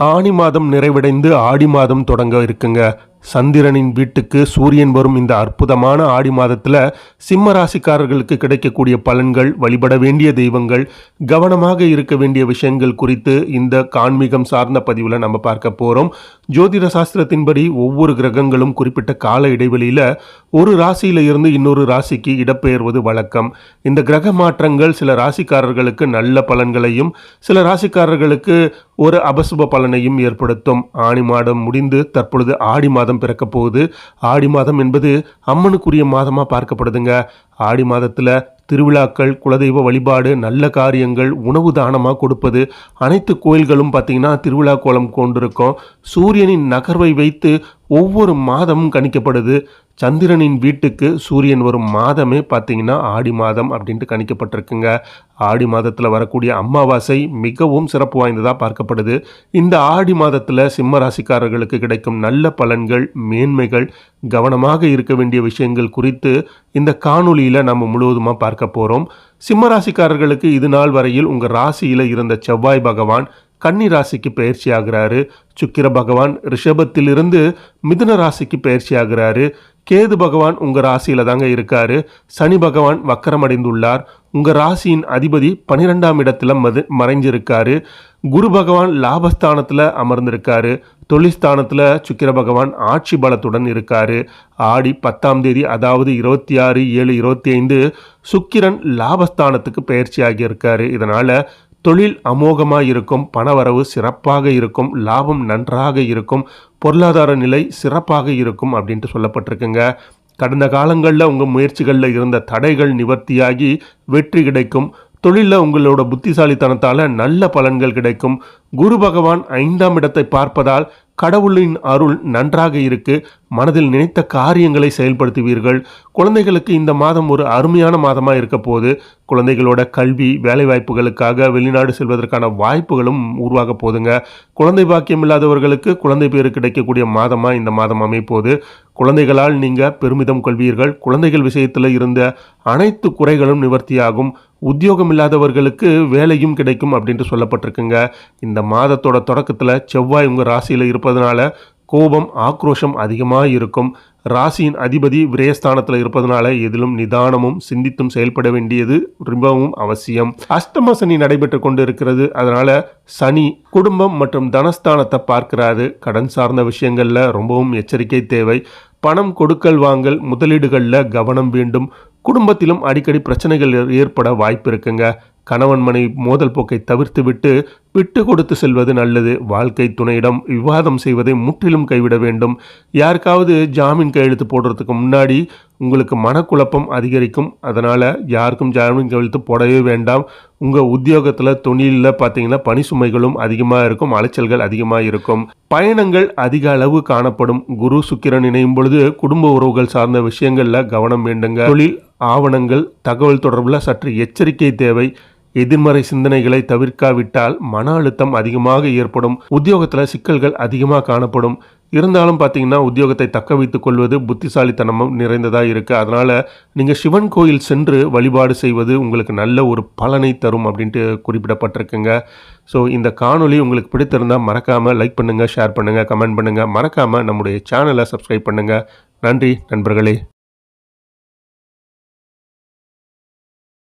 ஆணி மாதம் நிறைவடைந்து ஆடி மாதம் தொடங்க இருக்குங்க. சந்திரனின் வீட்டுக்கு சூரியன் வரும் இந்த அற்புதமான ஆடி மாதத்தில் சிம்ம ராசிக்காரர்களுக்கு கிடைக்கக்கூடிய பலன்கள் வழிபட வேண்டிய தெய்வங்கள் கவனமாக இருக்க வேண்டிய விஷயங்கள் குறித்து இந்த கான்மீகம் சார்ந்த பதிவில் நம்ம பார்க்க போகிறோம் ஜோதிட சாஸ்திரத்தின்படி ஒவ்வொரு கிரகங்களும் குறிப்பிட்ட கால இடைவெளியில் ஒரு ராசியில இருந்து இன்னொரு ராசிக்கு இடப்பெயர்வது வழக்கம். இந்த கிரக மாற்றங்கள் சில ராசிக்காரர்களுக்கு நல்ல பலன்களையும் சில ராசிக்காரர்களுக்கு ஒரு அபசுப பலனையும் ஏற்படுத்தும். ஆணி மாதம் முடிந்து தற்பொழுது ஆடி மாதம் பிறக்க போகுது. ஆடி மாதம் என்பது அம்மனுக்குரிய மாதமாக பார்க்கப்படுதுங்க. ஆடி மாதத்தில் திருவிழாக்கள் குலதெய்வ வழிபாடு நல்ல காரியங்கள் உணவு தானமாக கொடுப்பது அனைத்து கோயில்களும் பார்த்திங்கன்னா திருவிழா கோலம் கொண்டிருக்கும். சூரியனின் நகர்வை வைத்து ஒவ்வொரு மாதமும் கணிக்கப்படுது. சந்திரனின் வீட்டுக்கு சூரியன் வரும் மாதமே பார்த்தீங்கன்னா ஆடி மாதம் அப்படின்ட்டு கணிக்கப்பட்டிருக்குங்க. ஆடி மாதத்தில் வரக்கூடிய அமாவாசை மிகவும் சிறப்பு வாய்ந்ததாக பார்க்கப்படுது. இந்த ஆடி மாதத்தில் சிம்ம ராசிக்காரர்களுக்கு கிடைக்கும் நல்ல பலன்கள் மேன்மைகள் கவனமாக இருக்க வேண்டிய விஷயங்கள் குறித்து இந்த காணொலியில் நம்ம முழுவதுமாக பார்க்க போகிறோம் சிம்ம ராசிக்காரர்களுக்கு இது நாள் வரையில் உங்கள் ராசியில் இருந்த செவ்வாய் பகவான் கன்னி ராசிக்கு பயிற்சி ஆகிறாரு சுக்கிர பகவான் ரிஷபத்திலிருந்து மிதுன ராசிக்கு பயிற்சி ஆகிறாரு கேது பகவான் உங்கள் ராசியில் தாங்க இருக்காரு. சனி பகவான் வக்கரமடைந்துள்ளார். உங்கள் ராசியின் அதிபதி பனிரெண்டாம் இடத்துல மது மறைஞ்சிருக்காரு. குரு பகவான் லாபஸ்தானத்தில் அமர்ந்திருக்காரு. தொழில்ஸ்தானத்தில் சுக்கிர பகவான் ஆட்சி பலத்துடன் இருக்காரு. ஆடி பத்தாம் தேதி அதாவது இருபத்தி ஆறு ஏழு இருபத்தி ஐந்து சுக்கிரன் லாபஸ்தானத்துக்கு பயிற்சி ஆகியிருக்காரு இதனால் தொழில் அமோகமாக இருக்கும் பணவரவு சிறப்பாக இருக்கும் லாபம் நன்றாக இருக்கும் பொருளாதார நிலை சிறப்பாக இருக்கும் அப்படின்ட்டு சொல்லப்பட்டிருக்குங்க. கடந்த காலங்களில் உங்கள் முயற்சிகளில் இருந்த தடைகள் நிவர்த்தியாகி வெற்றி கிடைக்கும். தொழிலில் உங்களோட புத்திசாலித்தனத்தால் நல்ல பலன்கள் கிடைக்கும். குரு பகவான் ஐந்தாம் இடத்தை பார்ப்பதால் கடவுளின் அருள் நன்றாக இருக்கு. மனதில் நினைத்த காரியங்களை செயல்படுத்துவீர்கள். குழந்தைகளுக்கு இந்த மாதம் ஒரு அருமையான மாதமாக இருக்க போது குழந்தைகளோட கல்வி வேலைவாய்ப்புகளுக்காக வெளிநாடு செல்வதற்கான வாய்ப்புகளும் உருவாக போதுங்க குழந்தை பாக்கியம் இல்லாதவர்களுக்கு குழந்தை பேரு கிடைக்கக்கூடிய மாதமாக இந்த மாதம் அமைப்போது குழந்தைகளால் நீங்கள் பெருமிதம் கொள்வீர்கள். குழந்தைகள் விஷயத்தில் இருந்த அனைத்து குறைகளும் நிவர்த்தியாகும். உத்தியோகம் இல்லாதவர்களுக்கு வேலையும் கிடைக்கும் அப்படின்ட்டு சொல்லப்பட்டிருக்குங்க. இந்த மாதத்தோட தொடக்கத்தில் செவ்வாய் உங்கள் ராசியில் இருப்பதனால கோபம் ஆக்ரோஷம் அதிகமாக இருக்கும். ராசியின் அதிபதி விரயஸ்தானத்தில் இருப்பதனால எதிலும் நிதானமும் சிந்தித்தும் செயல்பட வேண்டியது ரொம்பவும் அவசியம். அஷ்டம சனி நடைபெற்று கொண்டு இருக்கிறது அதனால சனி குடும்பம் மற்றும் தனஸ்தானத்தை பார்க்கிறாரு. கடன் சார்ந்த விஷயங்களில் ரொம்பவும் எச்சரிக்கை தேவை. பணம் கொடுக்கல் வாங்கல் முதலீடுகளில் கவனம் வேண்டும். குடும்பத்திலும் அடிக்கடி பிரச்சனைகள் ஏற்பட வாய்ப்பு இருக்குங்க. கணவன் மனை மோதல் போக்கை தவிர்த்து விட்டு விட்டு கொடுத்து செல்வது நல்லது. வாழ்க்கை துணையிடம் விவாதம் செய்வதை முற்றிலும் கைவிட வேண்டும். யாருக்காவது ஜாமீன் கையெழுத்து போடுறதுக்கு முன்னாடி உங்களுக்கு மனக்குழப்பம் அதிகரிக்கும். அதனால் யாருக்கும் ஜாமீன் கையெழுத்து போடவே வேண்டாம். உங்கள் உத்தியோகத்தில் தொழிலில் பார்த்தீங்கன்னா பணி சுமைகளும் அதிகமாக இருக்கும் அலைச்சல்கள் அதிகமாக இருக்கும். பயணங்கள் அதிக அளவு காணப்படும். குரு சுக்கிரன் இணையும் பொழுது குடும்ப உறவுகள் சார்ந்த விஷயங்களில் கவனம் வேண்டுங்க. தொழில் ஆவணங்கள் தகவல் தொடர்பில் சற்று எச்சரிக்கை தேவை. எதிர்மறை சிந்தனைகளை தவிர்க்காவிட்டால் மன அழுத்தம் அதிகமாக ஏற்படும். உத்தியோகத்தில் சிக்கல்கள் அதிகமாக காணப்படும். இருந்தாலும் பார்த்தீங்கன்னா உத்தியோகத்தை தக்க வைத்துக் கொள்வது புத்திசாலித்தனமும் நிறைந்ததாக இருக்குது அதனால் நீங்கள் சிவன் கோயில் சென்று வழிபாடு செய்வது உங்களுக்கு நல்ல ஒரு பலனை தரும் அப்படின்ட்டு குறிப்பிடப்பட்டிருக்குங்க. ஸோ இந்த காணொலி உங்களுக்கு பிடித்திருந்தால் மறக்காமல் லைக் பண்ணுங்கள் ஷேர் பண்ணுங்கள் கமெண்ட் பண்ணுங்கள் மறக்காமல் நம்முடைய சேனலை சப்ஸ்கிரைப் பண்ணுங்கள் நன்றி நண்பர்களே.